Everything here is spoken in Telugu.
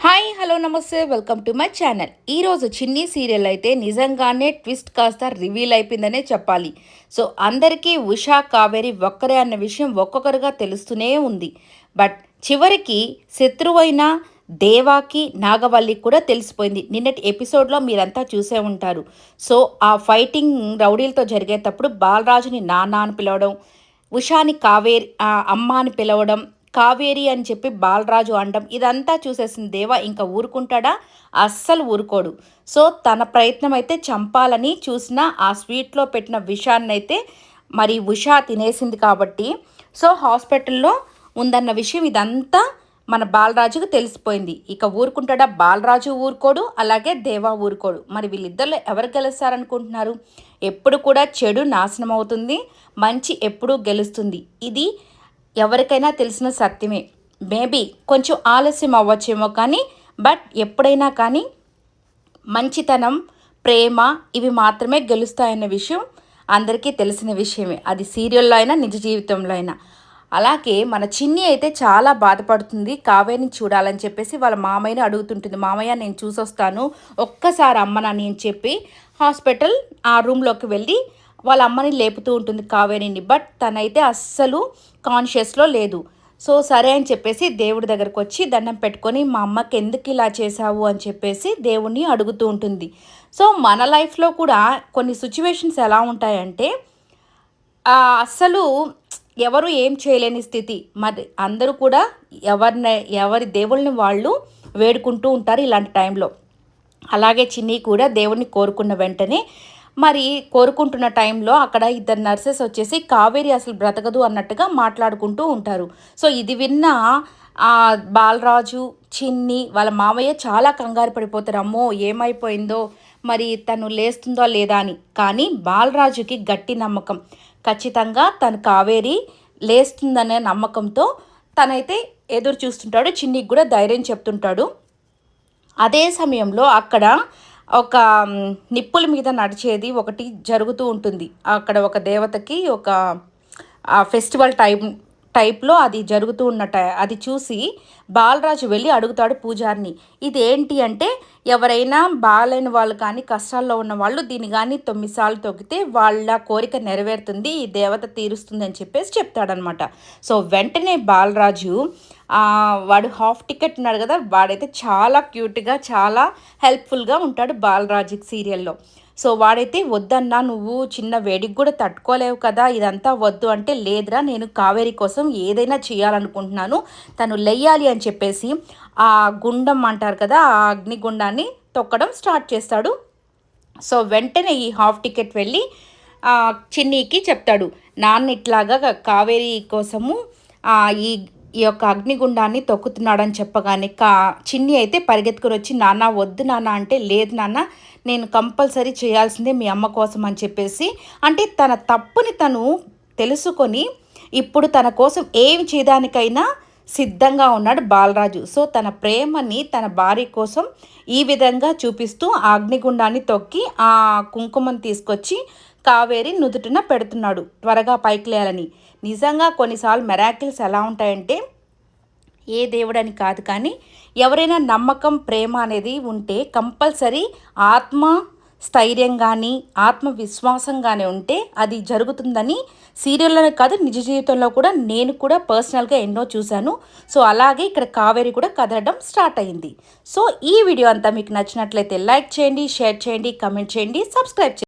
హాయ్ హలో నమస్తే వెల్కమ్ టు మై ఛానల్. ఈరోజు చిన్ని సీరియల్ అయితే నిజంగానే ట్విస్ట్ కాస్త రివీల్ అయిపోయిందనే చెప్పాలి. సో అందరికీ ఉషా కావేరి ఒక్కరే అన్న విషయం ఒక్కొక్కరుగా తెలుస్తూనే ఉంది. బట్ చివరికి శత్రువైన దేవాకి నాగవల్లి కూడా తెలిసిపోయింది. నిన్నటి ఎపిసోడ్లో మీరంతా చూసే ఉంటారు. సో ఆ ఫైటింగ్ రౌడీలతో జరిగేటప్పుడు బాలరాజుని నాన్న అని పిలవడం ఉషాని కావేరి అమ్మ అని పిలవడం కావేరి అని చెప్పి బాలరాజు అండం. ఇదంతా చూసేసిన దేవ ఇంకా ఊరుకుంటాడా? అస్సలు ఊరుకోడు. సో తన ప్రయత్నం అయితే చంపాలని చూసిన ఆ స్వీట్లో పెట్టిన విషాన్ని అయితే మరి ఉషా తినేసింది కాబట్టి సో హాస్పిటల్లో ఉందన్న విషయం ఇదంతా మన బాలరాజుకు తెలిసిపోయింది. ఇక ఊరుకుంటాడా? బాలరాజు ఊరుకోడు అలాగే దేవా ఊరుకోడు. మరి వీళ్ళిద్దరిలో ఎవరు గెలుస్తారనుకుంటున్నారు? ఎప్పుడు కూడా చెడు నాశనం అవుతుంది మంచి ఎప్పుడూ గెలుస్తుంది. ఇది ఎవరికైనా తెలిసిన సత్యమే. మేబీ కొంచెం ఆలస్యం అవ్వచ్చేమో కానీ బట్ ఎప్పుడైనా కానీ మంచితనం ప్రేమ ఇవి మాత్రమే గెలుస్తాయన్న విషయం అందరికీ తెలిసిన విషయమే. అది సీరియల్లో అయినా నిజ జీవితంలో అయినా. అలాగే మన చిన్ని అయితే చాలా బాధపడుతుంది. కావేరిని చూడాలని చెప్పేసి వాళ్ళ మామయ్యని అడుగుతుంటుంది. మామయ్య నేను చూసొస్తాను. ఒక్కసారి అమ్మనని అని చెప్పి హాస్పిటల్ ఆ రూమ్లోకి వెళ్ళి వాళ్ళ అమ్మని లేపుతూ ఉంటుంది కావేరిని బట్ తనైతే అస్సలు కాన్షియస్లో లేదు. సో సరే అని చెప్పేసి దేవుడి దగ్గరకు వచ్చి దండం పెట్టుకొని మా అమ్మకి ఎందుకు ఇలా చేశావు? అని చెప్పేసి దేవుణ్ణి అడుగుతూ ఉంటుంది. సో మన లైఫ్లో కూడా కొన్ని సిచ్యువేషన్స్ ఎలా ఉంటాయంటే అస్సలు ఎవరు ఏం చేయలేని స్థితి. మరి అందరూ కూడా ఎవరిని ఎవరి దేవుళ్ళని వాళ్ళు వేడుకుంటూ ఉంటారు ఇలాంటి టైంలో. అలాగే చిన్ని కూడా దేవుణ్ణి కోరుకున్న వెంటనే మరి కోరుకుంటున్న టైంలో అక్కడ ఇద్దరు నర్సెస్ వచ్చేసి కావేరి అసలు బ్రతకదు అన్నట్టుగా మాట్లాడుకుంటూ ఉంటారు. సో ఇది విన్న బాలరాజు చిన్ని వాళ్ళ మామయ్య చాలా కంగారు పడిపోతారు. అమ్మో ఏమైపోయిందో? మరి తను లేస్తుందో లేదా అని. కానీ బాలరాజుకి గట్టి నమ్మకం. ఖచ్చితంగా తను కావేరి లేస్తుందనే నమ్మకంతో తనైతే ఎదురు చూస్తుంటాడు. చిన్నికి కూడా ధైర్యం చెప్తుంటాడు. అదే సమయంలో అక్కడ ఒక నిప్పుల మీద నడిచేది ఒకటి జరుగుతూ ఉంటుంది. అక్కడ ఒక దేవతకి ఒక ఫెస్టివల్ టైం టైప్లో అది జరుగుతూ ఉన్నట అది చూసి బాలరాజు వెళ్ళి అడుగుతాడు పూజారిని ఇది ఏంటి అంటే ఎవరైనా బాగాలేని వాళ్ళు కానీ కష్టాల్లో ఉన్న వాళ్ళు దీన్ని కానీ తొమ్మిది సార్లు తొక్కితే వాళ్ళ కోరిక నెరవేరుతుంది ఈ దేవత తీరుస్తుంది అని చెప్పేసి చెప్తాడనమాట. సో వెంటనే బాలరాజు వాడు హాఫ్ టికెట్ ఉన్నాడు కదా వాడైతే చాలా క్యూట్గా చాలా హెల్ప్ఫుల్గా ఉంటాడు బాలరాజు సీరియల్లో. సో వాడైతే వద్దన్నా నువ్వు చిన్న వేడికి కూడా తట్టుకోలేవు కదా ఇదంతా వద్దు అంటే లేదురా నేను కావేరి కోసం ఏదైనా చేయాలనుకుంటున్నాను తను లెయ్యాలి అని చెప్పేసి ఆ గుండం అంటారు కదా ఆ అగ్నిగుండాన్ని తొక్కడం స్టార్ట్ చేస్తాడు. సో వెంటనే ఈ హాఫ్ టికెట్ వెళ్ళి చిన్నీకి చెప్తాడు నాన్న ఇట్లాగా కావేరి కోసము ఈ ఈ యొక్క అగ్నిగుండాన్ని తొక్కుతున్నాడని చెప్పగానే కా చిన్ని అయితే పరిగెత్తుకుని వచ్చి నాన్న వద్దు నాన్న అంటే లేదు నాన్న నేను కంపల్సరీ చేయాల్సిందే మీ అమ్మ కోసం అని చెప్పేసి అంటే తన తప్పుని తను తెలుసుకొని ఇప్పుడు తన కోసం ఏం చేయడానికైనా సిద్ధంగా ఉన్నాడు బాలరాజు. సో తన ప్రేమని తన భార్య కోసం ఈ విధంగా చూపిస్తూ అగ్నిగుండాన్ని తొక్కి ఆ కుంకుమను తీసుకొచ్చి కావేరి నుదుటిన పెడుతున్నాడు త్వరగా పైకి లేయాలని. నిజంగా కొన్నిసార్లు మెరాకిల్స్ ఎలా ఉంటాయంటే ఏ దేవుడని కాదు కానీ ఎవరైనా నమ్మకం ప్రేమ అనేది ఉంటే కంపల్సరీ ఆత్మ స్థైర్యం కానీ ఆత్మవిశ్వాసం కానీ ఉంటే అది జరుగుతుందని సీరియల్లోనే కాదు నిజ జీవితంలో కూడా నేను కూడా పర్సనల్గా ఎన్నో చూశాను. సో అలాగే ఇక్కడ కావేరి కూడా కదలడం స్టార్ట్ అయింది. సో ఈ వీడియో అంతా మీకు నచ్చినట్లయితే లైక్ చేయండి షేర్ చేయండి కమెంట్ చేయండి సబ్స్క్రైబ్ చేయండి.